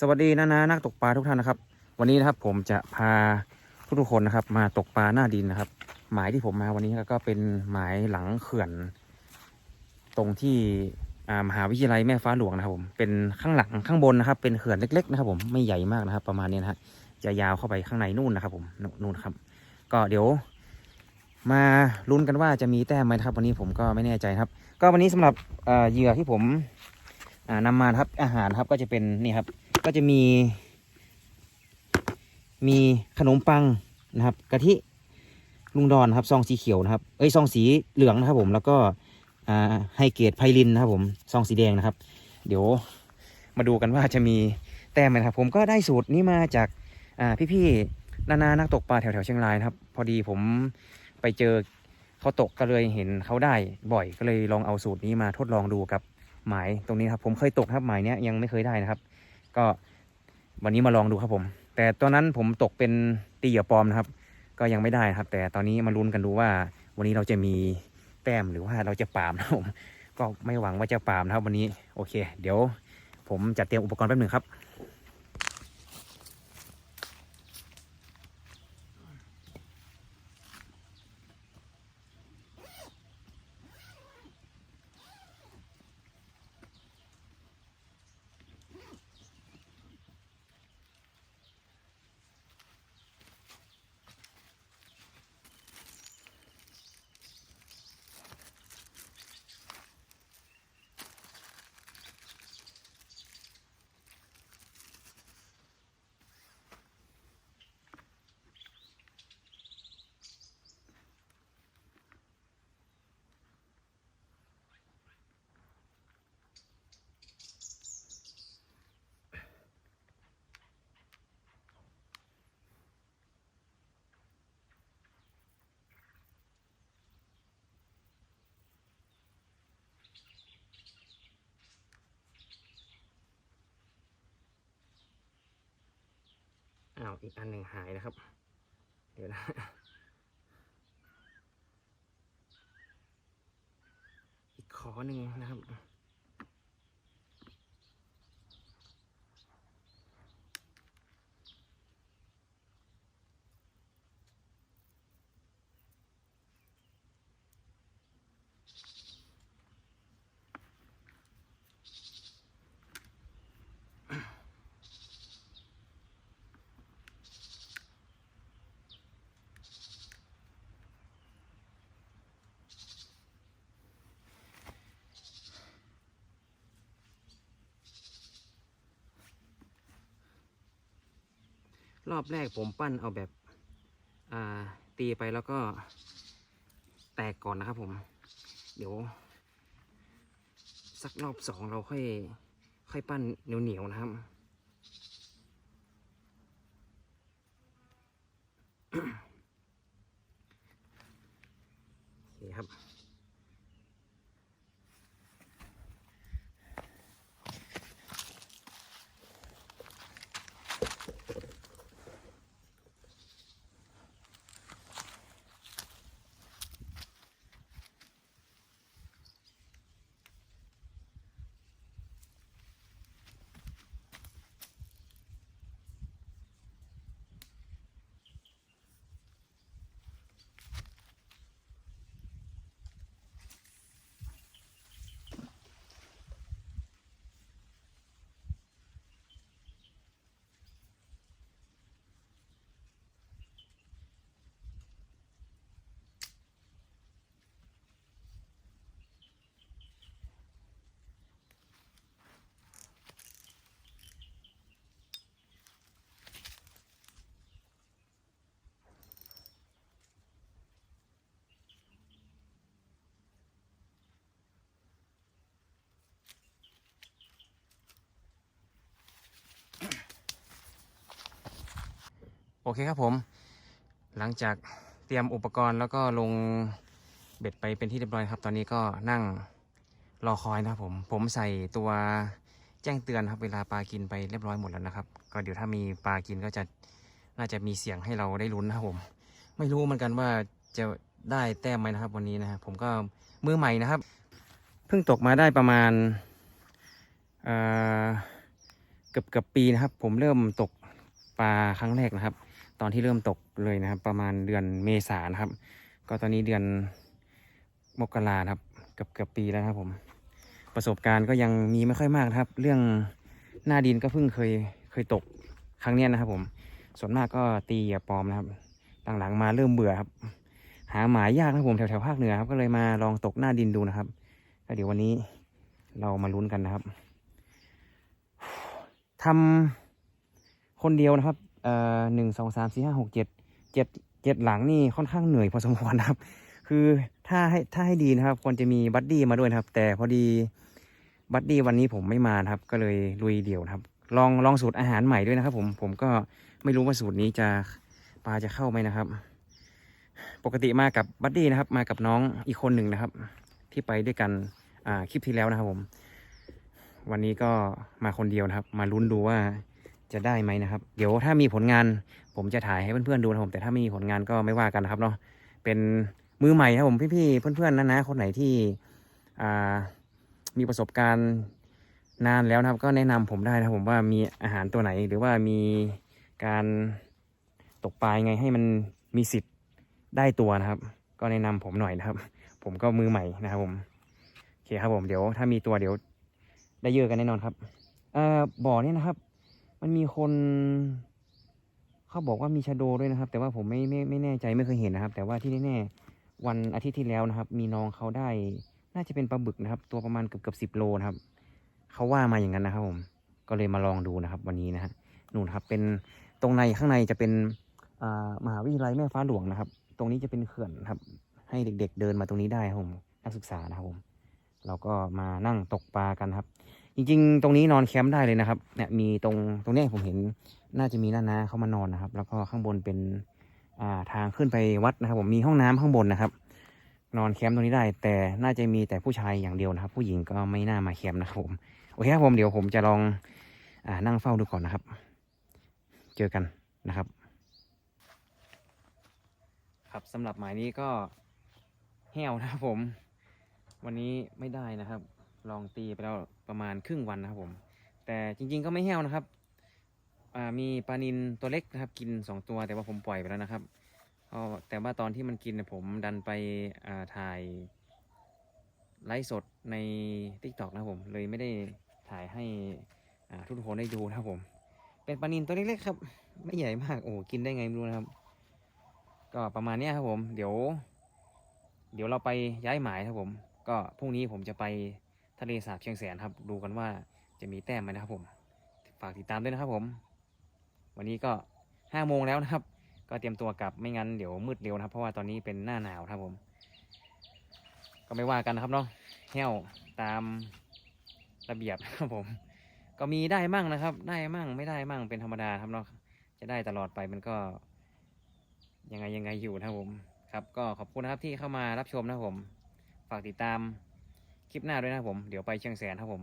สวัสดีนะนะนักตกปลาทุกท่านนะครับ วันนี้นะครับผมจะพาทุกๆคนนะครับ มาตกปลาหน้าดินนะครับ หมายที่ผมมาวันนี้ก็เป็นหมายหลังเขื่อน ตรงที่มหาวิทยาลัยแม่ฟ้าหลวงนะครับผมเป็นข้างหลังข้างบนนะครับ เป็นเขื่อนเล็ก ๆ นะครับผมไม่ใหญ่มากนะครับ ประมาณนี้นะฮะจะยาวเข้าไปข้างในนู่นนะครับ ผมนู่นครับ ก็เดี๋ยวมาลุ้นกันว่าจะมีแต้มไหมครับ วันนี้ผมก็ไม่แน่ใจครับ ก็วันนี้สำหรับเหยื่อที่ผมอ่านำมาครับอาหารครับก็จะเป็นนี่ครับ ก็จะมี มีขนมปังนะครับกะทิลุงดอนครับซองสีเขียวนะครับเอ้ยซองสีเหลืองนะครับผมแล้วก็อ่าไฮเกรดไพลินนะครับผมซองสีแดงนะครับ เดี๋ยวมาดูกันว่าจะมีแต้มไหมครับ ผมก็ได้สูตรนี้มาจากอ่าพี่ๆนานานักตกปลาแถวๆเชียงรายนะครับ พอดีผมไปเจอเขาตกก็เลยเห็นเขาได้บ่อยก็เลยลองเอาสูตรนี้มาทดลองดูกับหมายตรงนี้ครับผมเคยตกครับหมายเนี้ยยังไม่เคยได้นะครับ ก็วันนี้มาลองดูครับผม แต่ตอนนั้นผมตกเป็นตีเหยื่อปลอมนะครับ ก็ยังไม่ได้ครับ แต่ตอนนี้มาลุ้นกันดูว่า วันนี้เราจะมีแต้มหรือว่าเราจะปามนะครับผมก็ไม่หวังว่าจะปามนะครับวันนี้โอเค เดี๋ยว ผมจัดเตรียมอุปกรณ์แป๊บหนึ่งครับาอีกอันหนึ่งหายนะครับ เดี๋ยวนะอีกขอหนึ่งนะครับ รอบแรกผมปั้นเอาแบบตีไปแล้วก็แตกก่อนนะครับผม เดี๋ยว สักรอบสองเราค่อย ค่อยปั้นเหนียวๆนะครับ โอเคครับผม หลังจากเตรียมอุปกรณ์แล้วก็ลงเบ็ดไปเป็นที่เรียบร้อยครับ ตอนนี้ก็นั่งรอคอยนะครับผม ผมใส่ตัวแจ้งเตือนครับ เวลาปลากินไปเรียบร้อยหมดแล้วนะครับ ก็เดี๋ยวถ้ามีปลากินก็จะน่าจะมีเสียงให้เราได้ลุ้นนะครับผม ไม่รู้เหมือนกันว่าจะได้แต้มไหมนะครับ วันนี้นะครับผมก็มือใหม่นะครับ เพิ่งตกมาได้ประมาณเอ่อกือบเกือบปีนะครับ ผมเริ่มตกปลาครั้งแรกนะครับ ตอนที่เริ่มตกเลยนะครับ ประมาณเดือนเมษานะครับ ก็ตอนนี้เดือนมกราครับเกือบเกือบปีแล้วครับผมประสบการณ์ก็ยังมีไม่ค่อยมากครับ เรื่องหน้าดินก็เพิ่งเคยเคยตกครั้งเนี้ยนะครับผม ส่วนมากก็ตีเหยื่อปลอมนะครับหลังๆมาเริ่มเบื่อครับ หาหมายยากนะผมแถวๆภาคเหนือครับก็เลยมาลองตกหน้าดินดูนะครับก็เดี๋ยววันนี้เรามาลุ้นกันนะครับทำคนเดียวนะครับ เอ่อหนึ่งสองสามสี่ห้าหกเจ็ดเจ็ดเจ็ดหลังนี่ค่อนข้างเหนื่อยพอสมควรนะครับ คือถ้าให้ถ้าให้ดีนะครับควรจะมีบัดดี้มาด้วยนะครับ แต่พอดีบัดดี้วันนี้ผมไม่มาครับ ก็เลยลุยเดี่ยวนะครับ ลองลองสูตรอาหารใหม่ด้วยนะครับ ผมผมก็ไม่รู้ว่าสูตรนี้จะปลาจะเข้าไหมนะครับ ปกติมากับบัดดี้นะครับ มากับน้องอีกคนหนึ่งนะครับ ที่ไปด้วยกันอ่าคลิปที่แล้วนะครับผม วันนี้ก็มาคนเดียวนะครับ มาลุ้นดูว่า จะได้ไหมนะครับ เดี๋ยวถ้ามีผลงานผมจะถ่ายให้เพื่อนๆดูนะผมแต่ถ้าไม่มีผลงานก็ไม่ว่ากันนะครับเนาะเป็นมือใหม่ครับผมพี่ๆเพื่อนๆนะนะคนไหนที่มีประสบการณ์นานแล้วนะครับ ก็แนะนำผมได้นะผมว่ามีอาหารตัวไหน หรือว่ามีการตกปลายังไงให้มันมีสิทธิ์ได้ตัวนะครับ ก็แนะนำผมหน่อยนะครับ ผมก็มือใหม่นะครับผมโอเคครับผมเดี๋ยวถ้ามีตัวเดี๋ยวได้เยอะกันแน่นอนครับเอ่อบ่อเนี่ยนะครับ มันมีคน เขาบอกว่ามีชะโดด้วยนะครับ แต่ว่าผมไม่ไม่ไม่แน่ใจไม่เคยเห็นนะครับ แต่ว่าที่แน่ๆวันอาทิตย์ที่แล้วนะครับ มีน้องเขาได้ น่าจะเป็นปลาบึกนะครับ ตัวประมาณเกือบเกือบสิบโลนะครับเขาว่ามาอย่างนั้นนะครับ ผม ก็เลยมาลองดูนะครับ วันนี้นะฮะนู่นครับ เป็นตรงในข้างในจะเป็นอ่ามหาวิทยาลัยแม่ฟ้าหลวงนะครับ ตรงนี้จะเป็นเขื่อนครับ ให้เด็ก ๆ เดินมาตรงนี้ได้ครับผมนักศึกษานะครับผมเราก็มานั่งตกปลากันครับ จริงๆ ตรงนี้นอนแคมป์ได้เลยนะครับเนี่ยมีตรงตรงนี้ผมเห็นน่าจะมีน้านาเขามานอนนะครับ แล้วก็ข้างบนเป็นอ่าทางขึ้นไปวัดนะครับ ผมมีห้องน้ำข้างบนนะครับ นอนแคมป์ตรงนี้ได้ แต่น่าจะมีแต่ผู้ชายอย่างเดียวนะครับ ผู้หญิงก็ไม่น่ามาแคมป์นะครับผมโอเคครับผมเดี๋ยวผมจะลองอ่านั่งเฝ้าดูก่อนนะครับ เจอกันนะครับ ครับสำหรับหมายนี้ก็แห้วนะครับผม วันนี้ไม่ได้นะครับ ลองตีไปแล้ว ประมาณครึ่งวันนะครับผม แต่จริง ๆ ก็ไม่แห้วนะครับมีปลานินตัวเล็กนะครับ กินสองตัวแต่ว่าผมปล่อยไปแล้วนะครับแต่ว่าตอนที่มันกินเนี่ยผมดันไปถ่ายไลฟ์สดใน t ิ k t o k นะผม เลยไม่ได้ถ่ายให้ทุกคนได้ดูนะครับผม เป็นปลานินตัวเล็กๆครับ ไม่ใหญ่มากโอ้กินได้ไงไม่รู้นะครับ ก็ประมาณนี้ครับผม เดี๋ยว เดี๋ยวเราไปย้ายหมายครับผม ก็พรุ่งนี้ผมจะไป ทะเลสาบเชียงแสนครับ ดูกันว่าจะมีแต้มไหมนะครับผม ฝากติดตามด้วยนะครับผม วันนี้ก็ห้าโมงแล้วนะครับ ก็เตรียมตัวกลับไม่งั้นเดี๋ยวมืดเร็วนะครับ เพราะว่าตอนนี้เป็นหน้าหนาวครับผม ก็ไม่ว่ากันนะครับเนาะแห้วตามระเบียบนะครับผม ก็มีได้มั่งนะครับ ได้มั่งไม่ได้มั่งเป็นธรรมดาครับเนาะ จะได้ตลอดไปมันก็ ยังไงยังไงอยู่นะครับผม ครับ ก็ขอบคุณนะครับที่เข้ามารับชมนะครับผม ฝากติดตาม คลิปหน้าด้วยนะผม เดี๋ยวไปเชียงแสนครับผม